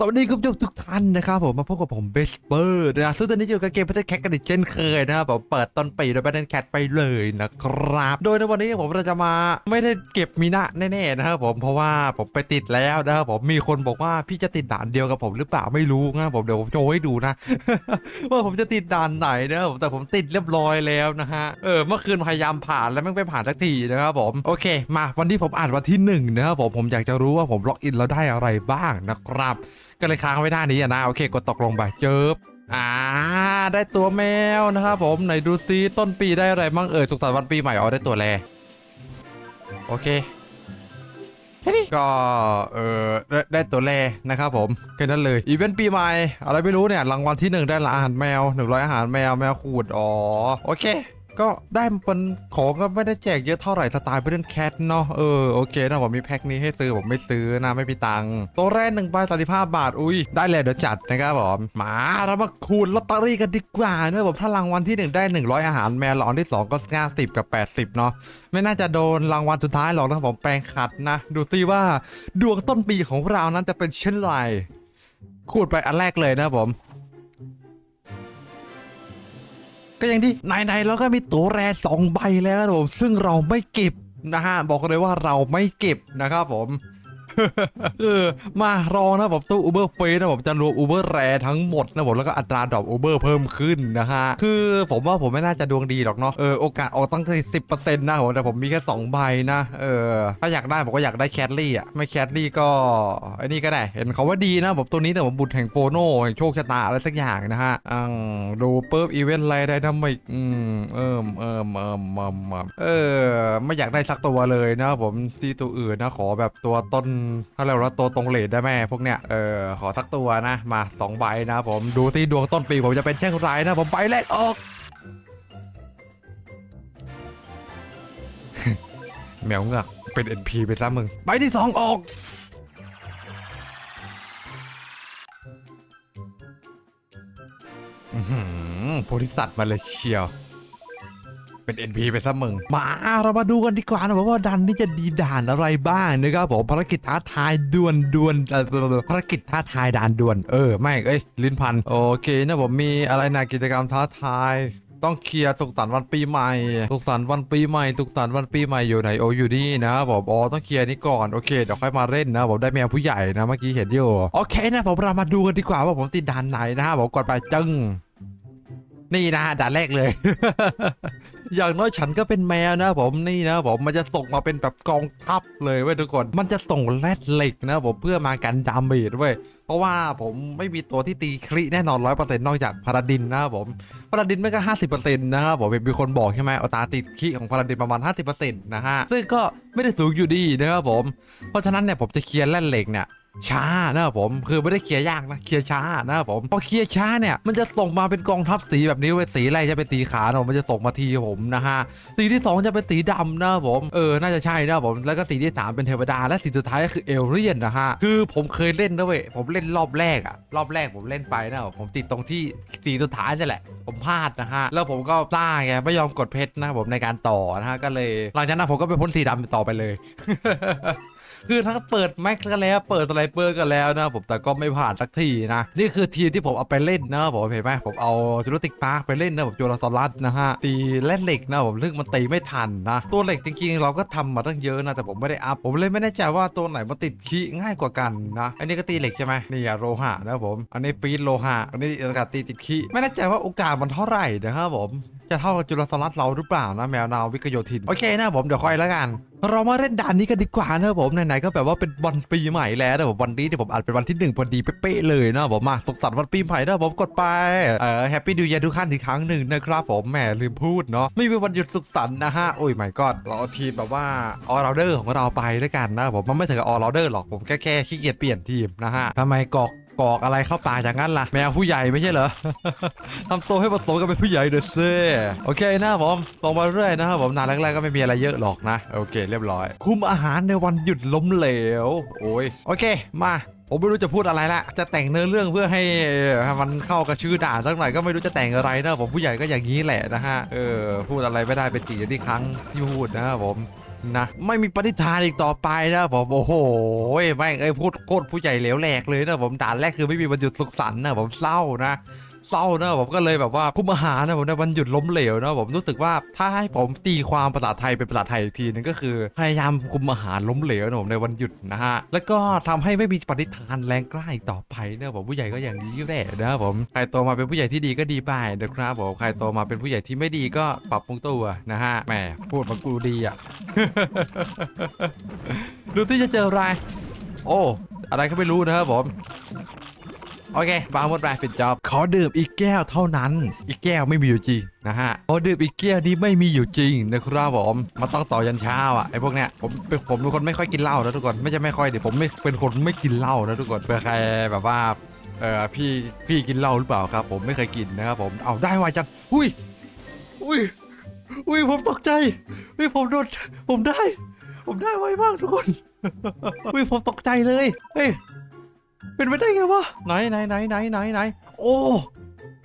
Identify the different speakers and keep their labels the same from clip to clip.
Speaker 1: สวัสดีคุณผู้ชมทุกท่านนะครับผมมาพบกับผมเบสเปอร์นะซึ่งตอนนี้อยู่กับเกมพัฒนแคทกันอีกเช่นเคยนะครับผมเปิดต้นปีโดยพัฒนแคทไปเลยนะครับ โดยในวันนี้ผมเราจะมาไม่ได้เก็บมีนะแน่ๆนะครับผมเพราะว่าผมไปติดแล้วนะครับผมมีคนบอกว่าพี่จะติดด่านเดียวกับผมหรือเปล่าไม่รู้นะครับผมเดี๋ยวผมโชว์ให้ดูนะ ว่าผมจะติดด่านไหนนะครับผมแต่ผมติดเรียบร้อยแล้วนะฮะเออเมื่อคืนพยายามผ่านแล้วไม่ไปผ่านสักทีนะครับผมโอเค มาวันที่ผมอ่านวันที่หนึ่งนะครับผมผมอยากจะรู้ว่าผมล็อกอินแล้วได้อะไรบ้างนะครับ ก็เลยค้างไว้ด้านนี้อะนะโอเคกดตกลงไปเจิบอ่าได้ตัวแมวนะครับผมไหนดูซิต้นปีได้อะไรบ้างเอ่ยสุขสันต์วันปีใหม่อ๋อได้ตัวแรโอเคแค่นี้ก็เออได้ได้ตัวแรนะครับผมแค่นั้นเลยอีเวนต์ปีใหม่อะไรไม่รู้เนี่ยรางวัลที่หนึ่งได้ละอาหารแมวหนึ่งร้อยอาหารแมวแมวขูดอ๋อโอเค ก็ได้เป็นของก็ไม่ได้แจกเยอะเท่าไหร่สไตล์เพื่อนแคทเนาะเออโอเคนะผมมีแพ็คนี้ให้ซื้อผมไม่ซื้อนะไม่มีตังค์ตัวแรกหนึ่งใบสามสิบห้าบาทอุ้ยได้เลยเดี๋ยวจัดนะครับผมมาเรามาคูณลอตเตอรี่กันดีกว่านะผมถ้ารางวัลที่หนึ่งได้ 100 อาหารแมวรางวัลที่สองก็50กับ 80เนาะไม่น่าจะโดนรางวัลสุดท้ายหรอกนะผมแปลงขัดนะ ดูซิว่าดวงต้นปีของเรานั้นจะเป็นเช่นไรคูดไปอันแรกเลยนะผม ก็อย่างที่ไหนๆเราก็มีตั๋วแรสองใบแล้วครับผมซึ่งเราไม่เก็บนะฮะบอกเลยว่าเราไม่เก็บนะครับผม เออมารอนะผมตู้อูเบอร์เฟสนะผมจะรวมอูเบอร์แรทั้งหมดนะผมแล้วก็อัตราดรอปอูเบอร์เพิ่มขึ้นนะฮะคือผมว่าผมไม่น่าจะดวงดีหรอกเนาะเออโอกาสออกตั้งสิบเปอร์เซ็นต์นะผมแต่ผมมีแค่สองใบนะเออถ้าอยากได้ผมก็อยากได้แคทลี่อะไม่แคทลี่ก็ไอ้นี่ก็ได้ เห็นเขาว่าดีนะผมตัวนี้แต่ผมบุตรแห่งโฟโนแห่งโชคชะตาอะไรสักอย่างนะฮะอังดูปุ๊บอีเวนต์อะไรได้ทำไมอืมเอิมเอิมเอิมเอิมเอิมเออไม่อยากได้สักตัวเลยนะผมที่ตัวอื่นนะขอแบบตัวต้นเขาเรียกว่าตัวตรงเลทได้ไหมพวกเนี้ยเออขอสักตัวนะมาสองใบนะผมดูที่ดวงต้นปีผมจะเป็นเช่นไรนะผมใบแรกออกแมวเงือกเป็น NP ไปซะมึงใบที่สองออกอื้อหือโพธิสัตว์มาเลยเชียว เป็น NP ไปซะมึง มาเรามาดูกันดีกว่านะว่าดันนี่จะดีด่านอะไรบ้างนะครับผมภารกิจท้าทายด่วนด่วนภารกิจท้าทายด่านด่วน เออไม่เอ้ยลิ้นพันโอเคนะผมมีอะไรนะกิจกรรมท้าทายต้องเคลียร์สุขสันต์วันปีใหม่ สุขสันต์วันปีใหม่ สุขสันต์วันปีใหม่อยู่ไหนโออยู่นี่นะบผมอ๋อต้องเคลียร์นี้ก่อนโอเคเดี๋ยวค่อยมาเล่นนะผมได้แมวผู้ใหญ่นะเมื่อกี้เห็นอยู่โอเคนะผมเรามาดูกันดีกว่าว่าผมติดด่านไหนนะครับผมกดไปจึ้ง นี่นะด่านแรกเลย อย่างน้อยฉันก็เป็นแมวนะผมนี่นะผมมันจะส่งมาเป็นแบบกองทัพเลยเว้ยทุกคน มันจะส่งแรดเหล็กนะผมเพื่อมากันดาเมจเว้ยเพราะว่าผมไม่มีตัวที่ตีคริแน่นอนร้อยเปอร์เซ็นต์นอกจากพาราดินนะครับผมพาราดินไม่ก็ห้าสิบเปอร์เซ็นต์นะครับผมมีคนบอกใช่ไหมอาตราติดคริของพาราดินประมาณห้าสิบเปอร์เซ็นต์นะฮะซึ่งก็ไม่ได้สูงอยู่ดีนะครับผมเพราะฉะนั้นเนี่ยผมจะเคลียร์แร่เหล็กเนี่ย ช้านะครับผมคือไม่ได้เคลียร์ยากนะเคลียร์ช้านะครับผมพอเคลียร์ช้าเนี่ยมันจะส่งมาเป็นกองทัพสีแบบนี้เว้ยสีอะไรจะเป็นสีขาวนะผมมันจะส่งมาทีผมนะฮะสีที่สองจะเป็นสีดำนะครับผมเออน่าจะใช่นะครับผมแล้วก็สีที่สามเป็นเทวดาและสีสุดท้ายก็คือเอเลียนนะฮะคือผมเคยเล่นนะเว้ยผมเล่นรอบแรกอะรอบแรกผมเล่นไปนะผมติดตรงที่สีสุดท้ายนี่แหละ ผมพลาดนะฮะแล้วผมก็พลาไงไม่ยอมกดเพชรนะครับผมในการต่อนะฮะก็เลย หลังจากนั้นผมก็ไปพ่นสีดำต่อไปเลย คือทั้งเปิดแม็กซ์กันแล้ว เปิดสไลเปอร์กันแล้วนะผมแต่ก็ไม่ผ่านสักทีนะ นี่คือทีที่ผมเอาไปเล่นนะผมเห็นไหมผมเอาจูราติกพาร์คไปเล่นนะผมโจราซอรัสนะฮะตีเล่นเหล็กนะผมซึ่งมันตีไม่ทันนะตัวเหล็กจริงๆ เราก็ทำมาตั้งเยอะนะแต่ผมไม่ได้อัพผมเลยไม่แน่ใจว่าตัวไหนมันติดคีย์ง่ายกว่ากันนะอันนี้ก็ตีเหล็กใช่ไหมนี่อะโลหะนะผม อันนี้ฟีดโลหะอันนี้อากาศตีติดคีย์ไม่แน่ใจว่าโอกาสมันเท่าไหร่นะครับผม จะเท่ากับจุลสลัดเราหรือเปล่านะแมวนาววิกโยธิน โอเคนะผมเดี๋ยวคอยแล้วกัน เรามาเล่นด่านนี้กันดีกว่านะผมไหนๆก็แบบว่าเป็นวันปีใหม่แล้วนะผมวันนี้ที่ผมอัดเป็นวันที่หนึ่งพอดีเป๊ะๆเลยนะผมมาสุขสันต์วันปีใหม่นะผมกดไปเออแฮปปี้ดูเยทุกท่านอีกครั้งหนึ่งนะครับผมแหมลืมพูดเนาะไม่มีวันหยุดสุขสันต์นะฮะโอ้ยไม่กอดเราเอาทีมแบบว่าออร์เดอร์ของเราไปด้วยกันนะผมมันไม่ถึงกับออร์เดอร์หรอกผมแค่แค่ขี้เกียจเปลี่ยนทีมนะฮะทำไมกอก กอกอะไรเข้าปากอย่างนั้นล่ะ แมวผู้ใหญ่ไม่ใช่เหรอ ทำตัวให้ผสมกันเป็นผู้ใหญ่เด้อเซ่โอเคนะผมส่งมาเรื่อยนะครับผมนานแรกๆก็ไม่มีอะไรเยอะหรอกนะ โอเค เรียบร้อย คุมอาหารในวันหยุดล้มเหลว โอ้ยโอเคมาผมไม่รู้จะพูดอะไรละ จะแต่งเนื้อเรื่องเพื่อให้ให้มันเข้ากับชื่อด่านสักหน่อยก็ไม่รู้จะแต่งอะไรนะผมผู้ใหญ่ก็อย่างนี้แหละนะฮะ เออ พูดอะไรไม่ได้เป็นกี่ที่ครั้งที่พูดนะครับผม นะ ไม่มีปฏิทานอีกต่อไปนะผมโอ้โหไม่งเอ้ยพูดโคตรผู้ใหญ่เหลวแหลกเลยนะผมด่านแรกคือไม่มีบรรจุสุขสันต์นะผมเศร้านะ เศร้านะผมก็เลยแบบว่าคุมอาหารนะผมในวันหยุดล้มเหลวนะผมรู้สึกว่าถ้าให้ผมตีความภาษาไทยเป็นภาษาไทยอีกทีนึงก็คือพยายามคุมอาหารล้มเหลวนะผมในวันหยุดนะฮะแล้วก็ทำให้ไม่มีปฏิทานแรงกล้าอีกต่อไปนะผมผู้ใหญ่ก็อย่างนี้แหละนะผมใครโตมาเป็นผู้ใหญ่ที่ดีก็ดีไปนะครับผมใครโตมาเป็นผู้ใหญ่ที่ไม่ดีก็ปรับปรุงตัวนะฮะแหมพูดมากูดีอะดูที่จะเจออะไร โอ้ อะไรก็ไม่รู้นะครับผม โอเคบางหมดไปปิดจอบขอดื่มอีกแก้วเท่านั้น อีกแก้วไม่มีอยู่จริงนะฮะขอดื่มอีกแก้วนี้ไม่มีอยู่จริงนะครับผมมันต้องต่อยันเช้าอะไอ้พวกเนี้ยผมเป็นผมเป็นคนไม่ค่อยกินเหล้านะทุกคนไม่ใช่ไม่ค่อยเดิผมไม่เป็นคนไม่กินเหล้านะทุกคนเผื่อใครแบบว่าเออพี่พี่กินเหล้าหรือเปล่าครับ ผมไม่เคยกินนะครับผมเอาได้ไวจังอุ้ยอุ้ยอุ้ยผมตกใจอุ้ยผมโดนผมได้ ผมได้ไวมากทุกคนอุ้ยผมตกใจเลยเฮ้ย เป็นไปได้ไงวะไหนไหนไหนไหนไหนไหนโอ้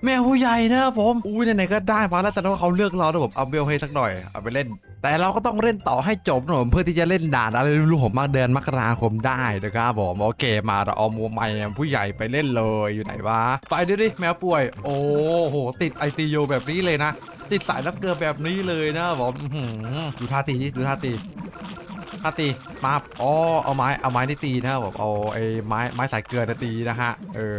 Speaker 1: แมวผู้ใหญ่นะครับผมอุ้ยไหนๆก็ได้มาแล้วแต่ว่าเขาเลือกเรานะผมเอาเบลให้สักหน่อยเอาไปเล่น แต่เราก็ต้องเล่นต่อให้จบนะผมเพื่อที่จะเล่นด่านอะไรไม่รู้ผมมากเดือนมกราคมได้นะครับผมโอเคมาเราเอามัวใหม่ผู้ใหญ่ไปเล่นเลยอยู่ไหนวะไปดิดิแมวป่วย โอ้โห ติดไอซียูแบบนี้เลยนะติดสายรับเกลือแบบนี้เลยนะผมอื้อหือดูท่าตีดิดูท่าตี ถ้าตีมาอ๋อเอาไม้เอาไม้ที่ตีนะครับเอาไอ้ไม้ไม้สายเกลือนะตีนะฮะเออ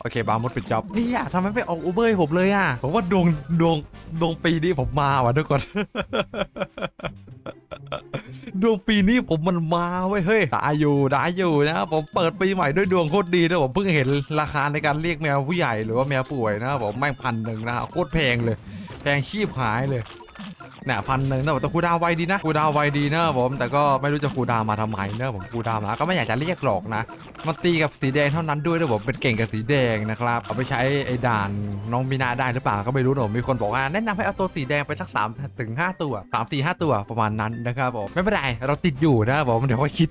Speaker 1: โอเคบาร์มดปิดจ็อบนี่อะทำไมไม่ออกอูเบอร์ให้ผมเลยอะผมว่าดวงดวงดวงปีนี้ผมมาว่ะทุกคนดวงปีนี้ผมมันมาเว้ยเฮ้ยได้อยู่ได้อยู่นะผมเปิดปีใหม่ด้วยดวงโคตรดีนะผมเพิ่งเห็นราคาในการเรียกแมวผู้ใหญ่หรือว่าแมวป่วยนะผมแม่งพันหนึ่งนะฮะโคตรแพงเลยแพงชีพหายเลย เนี่ยพันหนึ่งนะผมแต่ครูดาวไวดีนะครูดาวไวดีนะผมแต่ก็ไม่รู้จะครูดาวมาทำไมนะผมครูดาวมาก็ไม่อยากจะเรียกหรอกนะมันตีกับสีแดงเท่านั้นด้วยนะผมเป็นเก่งกับสีแดงนะครับเอาไปใช้ไอ้ด่านน้องมีนาได้หรือเปล่าก็ไม่รู้นะผมมีคนบอกว่าแนะนำให้เอาตัวสีแดงไปสัก3ถึง5ตัว3 4 5ตัวประมาณนั้นนะครับผมไม่เป็นไรเราติดอยู่นะผมเดี๋ยวค่อยคิด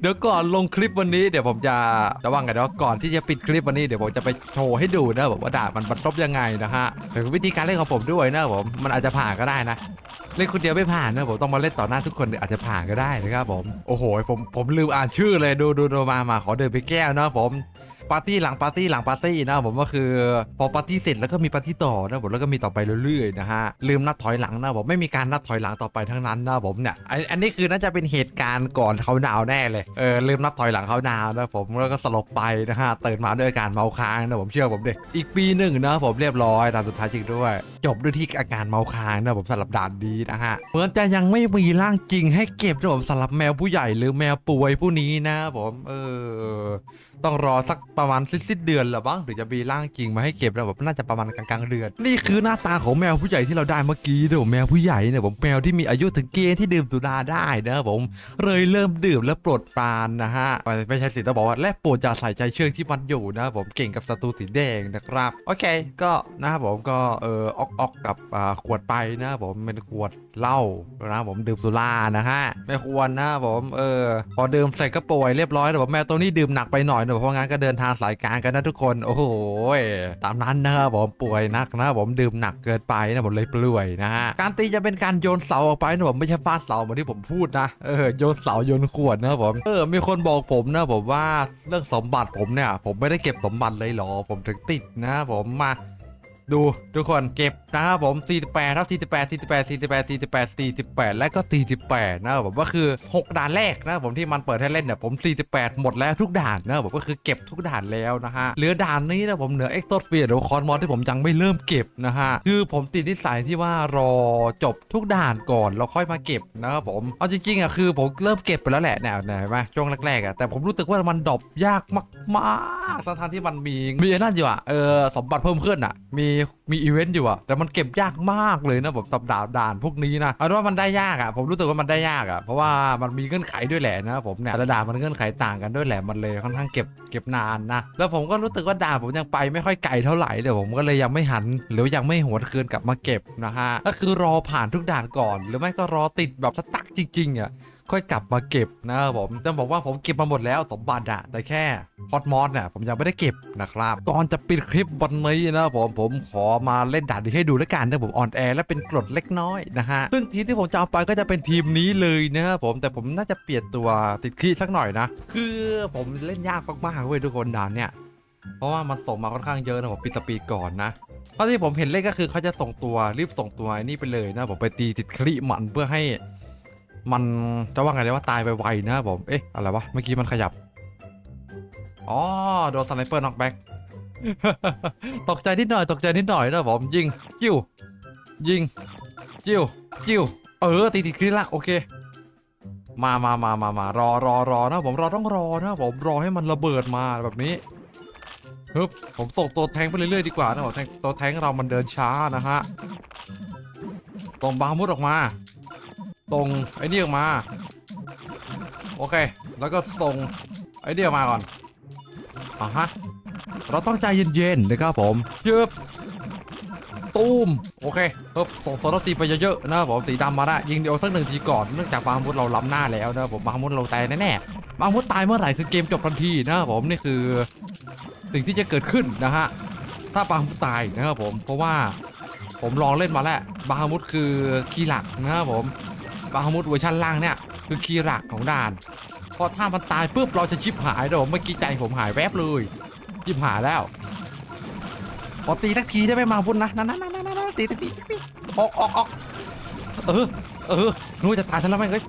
Speaker 1: เดี๋ยวก่อนลงคลิปวันนี้เดี๋ยวผมจะจะว่าไงเดี๋ยวก่อนที่จะปิดคลิปวันนี้เดี๋ยวผมจะไปโชว์ให้ดูนะผมว่าด่านมันบรรทบยังไงนะฮะถึงวิธีการเล่นของผมด้วยนะผมมันอาจจะผ่านก็ได้นะ เล่นคนเดียวไม่ผ่านนะผมต้องมาเล่นต่อหน้าทุกคนอาจจะผ่านก็ได้นะครับผมโอ้โหผมผมลืมอ่านชื่อเลยดูดูดูมามาขอเดินไปแก้วนะผมปาร์ตี้หลังปาร์ตี้หลังปาร์ตี้นะผมก็คือพอปาร์ตี้เสร็จแล้วก็มีปาร์ตี้ต่อนะผมแล้วก็มีต่อไปเรื่อยๆนะฮะลืมนัดถอยหลังนะผมไม่มีการนัดถอยหลังต่อไปทั้งนั้นนะผมเนี่ยอันนี้คือน่าจะเป็นเหตุการณ์ก่อนเขาดาวแน่เลยเออลืมนัดถอยหลังเขาดาวนะผมแล้วก็สลบไปนะฮะตื่นมาด้วยอาการเมาค้างนะผมเชื่อผมดิอีกปีหนึ่งนะผมเรียบร้อยด่านสุดท้ายจริงด้วย จบด้วยที่อาการเมาค้างนะผมสำหรับด่านดีนะฮะเหมือนจะยังไม่มีร่างจริงให้เก็บนะผมสำหรับแมวผู้ใหญ่หรือแมวป่วยผู้นี้นะผมเออต้องรอสักประมาณสิ้นเดือนละบ้างถึงจะมีร่างจริงมาให้เก็บนะผมน่าจะประมาณกลางๆเดือน นี่คือหน้าตาของแมวผู้ใหญ่ที่เราได้เมื่อกี้นะผมแมวผู้ใหญ่เนี่ยผมแมวที่มีอายุถึงเกณฑ์ที่ดื่มสุราได้นะผมเลยเริ่มดื่มและปรดปรานนะฮะไม่ใช่สิต้องบอกว่าและโปรดอย่าใส่ใจเชือกที่มันอยู่นะผมเก่งกับศัตรูสีแดงนะครับ โอเค ก็นะครับผมก็เออออกออกกับขวดไปนะผมเป็นขวดเหล้านะผมดื่มสุรานะฮะไม่ควรนะผมเออพอดื่มเสร็จก็ป่วยเรียบร้อยนะผมแมวตัวนี้ดื่มหนักไปหน่อยนะเพราะงั้นก็เดินทางสายกลางกันนะทุกคนโอ้โหตามนั้นนะครับผมป่วยหนักนะผมดื่มหนักเกินไปนะผมเลยป่วยนะฮะการตีจะเป็นการโยนเสาออกไปนะผมไม่ใช่ฟาดเสาเหมือนที่ผมพูดนะเออโยนเสาโยนขวดนะผมเออมีคนบอกผมนะผมว่าเรื่องสมบัติผมเนี่ย ผมไม่ได้เก็บสมบัติเลยหรอผมถึงติดนะผมมา ดูทุกคนเก็บนะครับผม 48ครับ48 48 48 48 48 และก็ 48 นะครับผมก็คือ 6 ด่านแรกนะครับผมที่มันเปิดให้เล่นเนี่ยผม 48 หมดแล้วทุกด่านนะครับผมก็คือเก็บทุกด่านแล้วนะฮะเหลือด่านนี้นะผมเหลือเอ็กซ์ตเฟียหรือคอนมอสที่ผมยังไม่เริ่มเก็บนะฮะคือผมติดนิสัยที่ว่ารอจบทุกด่านก่อนแล้วค่อยมาเก็บนะครับผมเอาจริงๆอะคือผมเริ่มเก็บไปแล้วแหละเนี่ยเห็นไหมช่วงแรกๆอะแต่ผมรู้สึกว่ามันดรอปยากมากๆสถานที่มันมีมีอ้นั่นอยู่อะเออสมบัติเพิ่มขึ้นอะมีมีอีเวนต์อยู่อะแต่มันเก็บยากมากเลยนะผมตับดานด่านพวกนี้นะเอาเป็นว่ามันได้ยากอะผมรู้สึกว่ามันได้ยากอะเพราะว่ามันมีเงื่อนไขด้วยแหละนะผมเนี่ยแต่ละด่านมันเงื่อนไขต่างกันด้วยแหละมันเลยค่อนข้างเก็บเก็บนานนะแล้วผมก็รู้สึกว่าด่านผมยังไปไม่ค่อยไกลเท่าไหร่เลยผมก็เลยยังไม่หัน หรือยังไม่หวนคืนกลับมาเก็บนะฮะก็คือรอผ่านทุกด่านก่อน หรือไม่ก็รอติดแบบสตั๊กจริงๆอะ ค่อยกลับมาเก็บนะครับผมต้องบอกว่าผมเก็บมาหมดแล้วสมบัติอะแต่แค่พอดมอสเนี่ยผมยังไม่ได้เก็บนะครับก่อนจะปิดคลิปวันนี้นะครับผมผมขอมาเล่นด่านนี้ให้ดูแล้วกันนะผมออนแอร์และเป็นกรดเล็กน้อยนะฮะซึ่งทีมที่ผมจะเอาไปก็จะเป็นทีมนี้เลยนะครับผมแต่ผมน่าจะเปลี่ยนตัวติดขี้สักหน่อยนะ คือผมเล่นยากมากๆเว้ยทุกคนด่านเนี่ยเพราะว่ามันส่งมาค่อนข้างเยอะนะผมปิดสปีดก่อนนะเท่าที่ผมเห็นเล่นก็คือเขาจะส่งตัวรีบส่งตัวไอ้นี่ไปเลยนะผมไปตีติดคลิมันเพื่อให้ มันจะว่าไงเลยว่าตายไปไวนะผม เอ๊ะ อะไรวะ เมื่อกี้มันขยับ อ๋อ โดนสไนเปอร์น็อกแบ็กตกใจนิดหน่อย ตกใจนิดหน่อยนะผม ยิง จิ้ว ยิง จิ้ว จิ้ว เออตีติดคลิปละโอเค มามามามามารอรอรอนะผม รอต้องรอนะผม รอให้มันระเบิดมาแบบนี้ฮึบผมส่งตัวแทงไปเรื่อยๆดีกว่านะผมแทงตัวแทงเรามันเดินช้านะฮะตรงบามุดออกมา ตรงไอ้นี่ออกมา โอเค แล้วก็ส่งไอ้นี่ออกมาก่อนอะฮะ เราต้องใจเย็นๆนะครับผมเยืบตูมโอเคปึ๊บส่งตัวรถตีไปเยอะๆนะครับผมสีดำมาได้ยิงเดียวสักหนึ่งทีก่อนเนื่องจากบางมุดเราล้ำหน้าแล้วนะครับผมบางมุดเราตายแน่ๆบางมุดตายเมื่อไหร่คือเกมจบทันทีนะครับผมนี่คือสิ่งที่จะเกิดขึ้นนะฮะถ้าบางมุดตายนะครับผมเพราะว่าผมลองเล่นมาแล้วบางมุดคือคีย์หลักนะครับผม บาฮามุดเวอร์ชันล่างเนี่ยคือคีย์หลักของด่านพราะถ้ามันตายปุ๊บเราจะชิบหายเดี๋ยวเมื่อกี้ใจผมหายแวบเลยชิบหายแล้วขอตีทักทีได้ไหมมาบุญนะนั่นนั่นนั่นนั่นตีทักทีทักทีออกออกออกเออเออนู้จะตายซะแล้วแม่งเอ้ย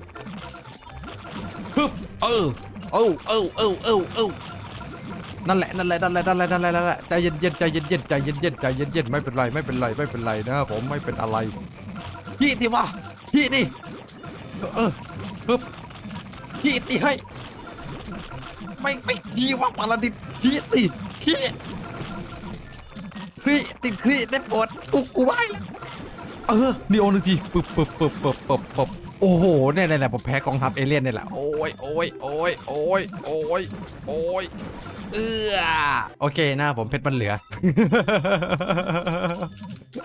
Speaker 1: ฮึบเออเออเออเออเออเออนั่นแหละนั่นแหละนั่นแหละนั่นแหละนั่นแหละนั่นแหละใจเย็นเย็นใจเย็นเย็นใจเย็นเย็นใจเย็นเย็นไม่เป็นไรไม่เป็นไรไม่เป็นไรนะผมไม่เป็นอะไรพี่สิวะพี่ดิ เออปึ๊บขี้ตีให้ ไม่ไม่ขี้ว่าปาราดินขี้สิขี้ขี้ติดขี้ได้ปวดกูกูไหวแล้วเออนี่โอนหนึ่งทีปึ๊บปึ๊บปึ๊บปึ๊บปึ๊บปึ๊บโอ้โหเนี่ยเนี่ยผมแพ้กองทัพเอเลี่ยนเนี่ยแหละโอ้ยโอ้ยโอ้ยโอ้ยโอ้ยโอ้ย เออโอเคนะผมเพชรมันเหลือ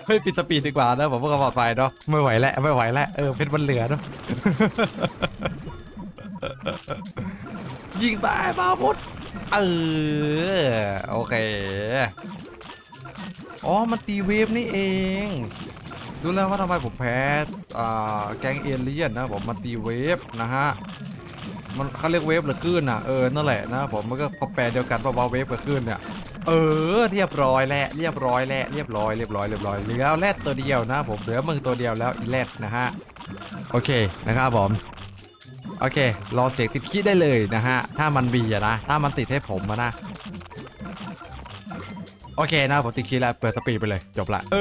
Speaker 1: ไม่ปิดสปีดดีกว่านะผมเพื่อความปลอดภัยเนาะไม่ไหวแล้วไม่ไหวแล้วเออเพชรมันเหลือเนาะ ยิงไปมาพุดเออโอเค อ๋อ มันตีเวฟนี่เอง ดูแล้วว่าทำไมผมแพ้อ่าแก๊งเอเลี่ยนนะผมมาตีเวฟนะฮะ มันเขาเรียกเวฟหรือคลื่นอะเออนั่นแหละนะผมมันก็พอแปลเดียวกันพราะว่าเวฟกับคลื่นเนี่ยเออเรียบร้อยแล้วเรียบร้อยแล้วเรียบร้อยเรียบร้อยเรียบร้อยเหลือแรดตัวเดียวนะผมเหลือมึงตัวเดียวแล้วอีแรดนะฮะโอเคนะครับผมโอเค รอเสียงติดขี้ได้เลยนะฮะ ถ้ามันบีอะนะ ถ้ามันติดให้ผมนะ โอเคนะผมติดขี้แล้วเปิดสปีดไปเลยจบละเอ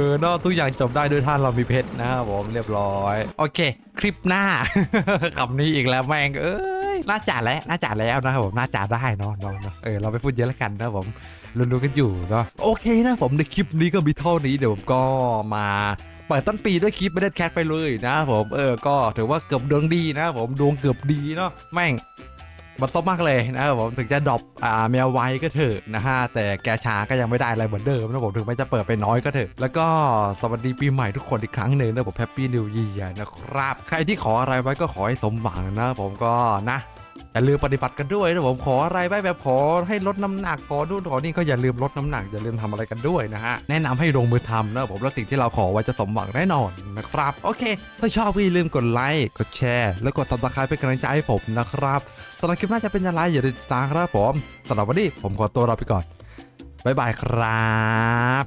Speaker 1: อนอกทุกอย่างจบได้ด้วยท่านเรามีเพชรนะครับผมเรียบร้อย โอเค คลิปหน้า คำนี้อีกแล้วแม่งเอ้ยน่าจ่าแล้วน่าจ่าแล้วนะครับผมน่าจ่าได้เนาะเนาะเนาะเออเราไปพูดเยอะแล้วกันนะครับผมรู้ๆกันอยู่เนาะโอเคนะผมในคลิปนี้ก็มีเท่านี้เดี๋ยวผมก็มาเปิดต้นปีด้วยคลิปไม่ได้แคทไปเลยนะผมเออก็ถือว่าเกือบดวงดีนะผมดวงเกือบดีเนาะแม่ง มันซบมากเลยนะครับผมถึงจะดรอปอ่าแมวไว้ก็เถอะนะฮะแต่แกชาก็ยังไม่ได้อะไรเหมือนเดิมนะผมถึงแม้จะเปิดไปน้อยก็เถอะ แล้วก็สวัสดีปีใหม่ทุกคนอีกครั้งหนึ่งนะผมแฮปปี้นิวเยียนะครับ ใครที่ขออะไรไว้ก็ขอให้สมหวังนะผมก็นะ อย่าลืมปฏิบัติกันด้วยนะผมขออะไรไว้แบบขอให้ลดน้ำหนักขอดูนขอนี่ก็อย่าลืมลดน้ำหนักอย่าลืมทำอะไรกันด้วยนะฮะแนะนำให้ลงมือทำนะผมแล้วสิ่งที่เราขอไว้จะสมหวังแน่นอนนะครับโอเค ถ้าชอบก็อย่าลืมกดไลค์กดแชร์แล้วกด subscribe เป็นกำลังใจให้ผมนะครับสำหรับคลิปหน้าจะเป็นยังไงอย่าลืมติดตามครับผมสำหรับวันนี้ผมขอตัวลาไปก่อนบ๊ายบายครับ